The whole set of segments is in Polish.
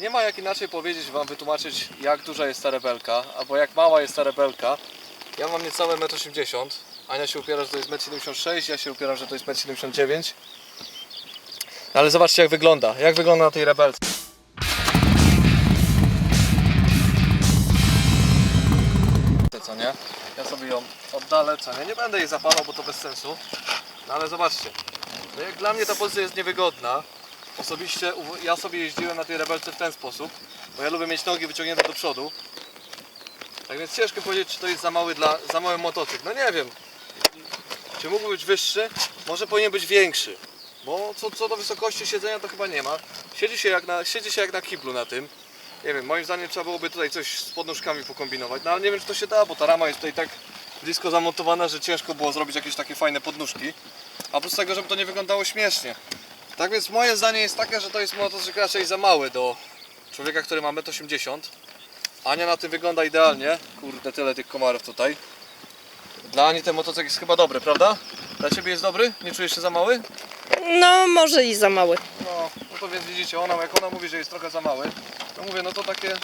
nie ma jak inaczej powiedzieć wam, wytłumaczyć jak duża jest ta rebelka, albo jak mała jest ta rebelka. Ja mam niecałe 1,80 m. Ania się upiera, że to jest 1,76 m, ja się upieram, że to jest 1,79 m. Ale zobaczcie jak wygląda, jak wygląda na tej rebelce. Co nie? Ja sobie ją oddalę, co nie? Nie będę jej zapalał, bo to bez sensu. No ale zobaczcie. No jak dla mnie ta pozycja jest niewygodna. Osobiście ja sobie jeździłem na tej rebelce w ten sposób, bo ja lubię mieć nogi wyciągnięte do przodu. Tak więc ciężko powiedzieć, czy to jest za mały, dla, za mały motocykl. No nie wiem. Czy mógł być wyższy? Może powinien być większy. Bo co, co do wysokości siedzenia to chyba nie ma. Siedzi się, jak na, siedzi się jak na kiblu na tym. Nie wiem, moim zdaniem trzeba byłoby tutaj coś z podnóżkami pokombinować. No ale nie wiem, czy to się da, bo ta rama jest tutaj tak blisko zamontowana, że ciężko było zrobić jakieś takie fajne podnóżki. A oprócz tego, żeby to nie wyglądało śmiesznie. Tak więc moje zdanie jest takie, że to jest motocykl raczej za mały do człowieka, który ma 1,80 m. Ania na tym wygląda idealnie. Kurde, tyle tych komarów tutaj. Dla Ani ten motocykl jest chyba dobry, prawda? Dla Ciebie jest dobry? Nie czujesz się za mały? No, może i za mały. No, no to więc widzicie, ona, jak ona mówi, że jest trochę za mały, to mówię, no to takie,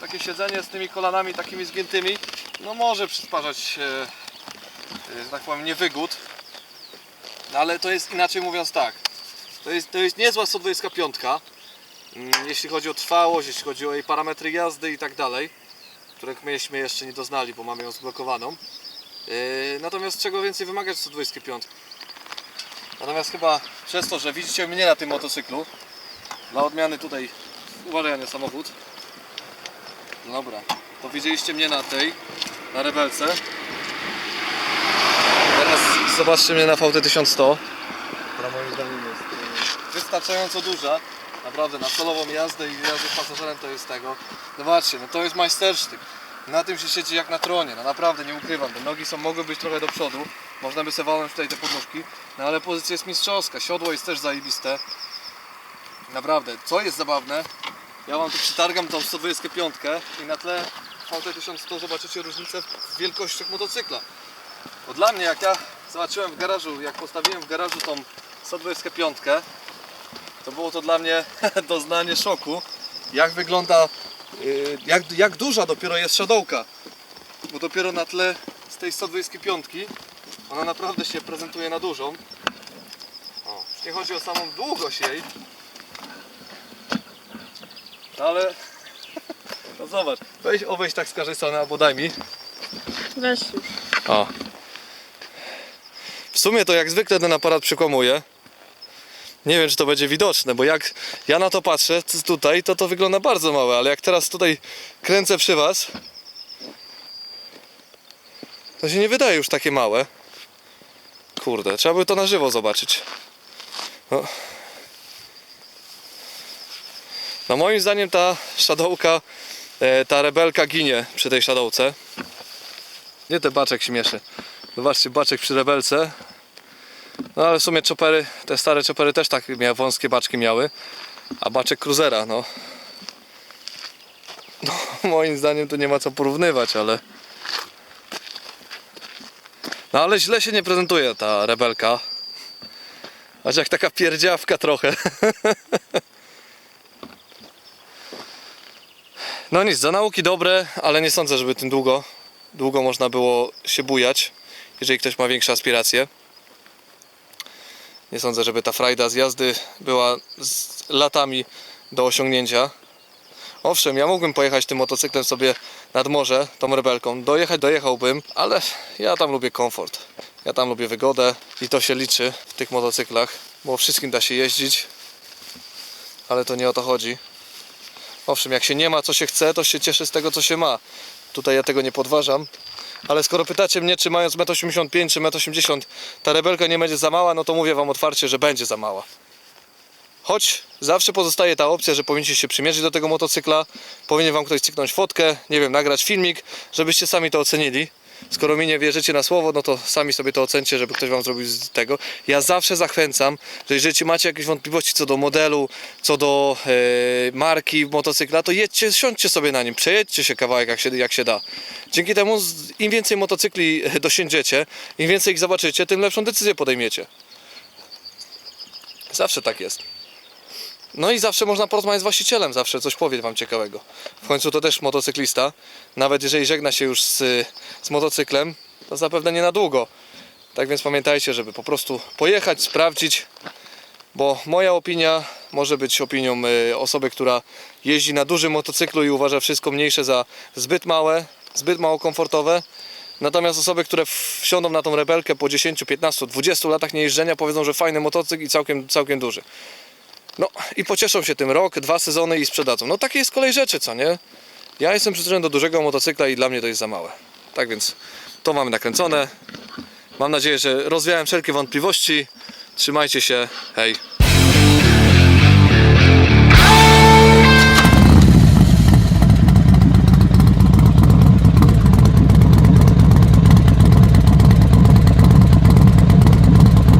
takie siedzenie z tymi kolanami takimi zgiętymi, no może przysparzać, e, e, że tak powiem, niewygód. No ale to jest inaczej mówiąc tak, to jest, to jest niezła 125, mm, jeśli chodzi o trwałość, jeśli chodzi o jej parametry jazdy i tak dalej, których myśmy jeszcze nie doznali, bo mamy ją zblokowaną. E, natomiast czego więcej wymagać 125? Natomiast chyba przez to, że widzicie mnie na tym motocyklu, dla odmiany tutaj uważaj na samochód. Dobra, to widzieliście mnie na tej, na rebelce. Teraz zobaczcie mnie na VT1100, która moim zdaniem jest wystarczająco duża. Naprawdę na solową jazdę i jazdę pasażerem to jest tego. Zobaczcie, no to jest majstersztyk. Na tym się siedzi jak na tronie, no naprawdę nie ukrywam. Te nogi są, mogły być trochę do przodu. Można by sobie walnąć tutaj te podnóżki. No ale pozycja jest mistrzowska, siodło jest też zajebiste. Naprawdę, co jest zabawne, ja wam tu przytargam tą 125 i na tle VT1100 zobaczycie różnicę w wielkościach motocykla. Bo dla mnie, jak ja zobaczyłem w garażu, jak postawiłem w garażu tą 125, to było to dla mnie doznanie szoku, jak wygląda, yy, jak, jak duża dopiero jest szadowka. Bo dopiero na tle z tej 125 ona naprawdę się prezentuje na dużą. O, nie chodzi o samą długość jej, ale no zobacz, weź obejść tak z każdej strony, albo daj mi. Weź już. O. W sumie to jak zwykle ten aparat przykłamuje. Nie wiem, czy to będzie widoczne, bo jak ja na to patrzę tutaj, to to wygląda bardzo małe, ale jak teraz tutaj kręcę przy Was, to się nie wydaje już takie małe. Kurde, trzeba by to na żywo zobaczyć. No, no moim zdaniem ta shadowka, e, ta rebelka ginie przy tej shadowce. Nie ten baczek śmieszy. Zobaczcie, baczek przy rebelce. No ale w sumie chopery, te stare chopery też tak miały, wąskie baczki miały. A baczek cruzera, no. No, moim zdaniem tu nie ma co porównywać, ale... No ale źle się nie prezentuje ta rebelka. Aż jak taka pierdziawka trochę. No nic, za nauki dobre, ale nie sądzę, żeby tym długo długo można było się bujać, jeżeli ktoś ma większe aspiracje. Nie sądzę, żeby ta frajda z jazdy była z latami do osiągnięcia. Owszem, ja mógłbym pojechać tym motocyklem sobie nad morze, tą rebelką. Dojechać dojechałbym, ale ja tam lubię komfort. Ja tam lubię wygodę i to się liczy w tych motocyklach, bo wszystkim da się jeździć, ale to nie o to chodzi. Owszem, jak się nie ma co się chce, to się cieszy z tego co się ma. Tutaj ja tego nie podważam. Ale skoro pytacie mnie, czy mając 1,85 m czy 1,80 m ta rebelka nie będzie za mała, no to mówię wam otwarcie, że będzie za mała. Choć zawsze pozostaje ta opcja, że powinniście się przymierzyć do tego motocykla, powinien wam ktoś cyknąć fotkę, nie wiem, nagrać filmik, żebyście sami to ocenili. Skoro mi nie wierzycie na słowo, no to sami sobie to ocencie, żeby ktoś wam zrobił z tego. Ja zawsze zachęcam, że jeżeli macie jakieś wątpliwości co do modelu, co do e, marki motocykla, to jedźcie, siądźcie sobie na nim, przejedźcie się kawałek jak się, jak się da. Dzięki temu im więcej motocykli dosiędziecie, im więcej ich zobaczycie, tym lepszą decyzję podejmiecie. Zawsze tak jest. No i zawsze można porozmawiać z właścicielem, zawsze coś powie wam ciekawego. W końcu to też motocyklista. Nawet jeżeli żegna się już z, z motocyklem, to zapewne nie na długo. Tak więc pamiętajcie, żeby po prostu pojechać, sprawdzić, bo moja opinia może być opinią y, osoby, która jeździ na dużym motocyklu i uważa wszystko mniejsze za zbyt małe, zbyt mało komfortowe. Natomiast osoby, które wsiądą na tą rebelkę po 10, 15, 20 latach niejeżdżenia powiedzą, że fajny motocykl i całkiem, całkiem duży. No i pocieszą się tym rok, dwa sezony i sprzedadzą. No takie jest kolej rzeczy, co nie? Ja jestem przyzwyczajony do dużego motocykla i dla mnie to jest za małe. Tak więc to mamy nakręcone. Mam nadzieję, że rozwiałem wszelkie wątpliwości. Trzymajcie się. Hej.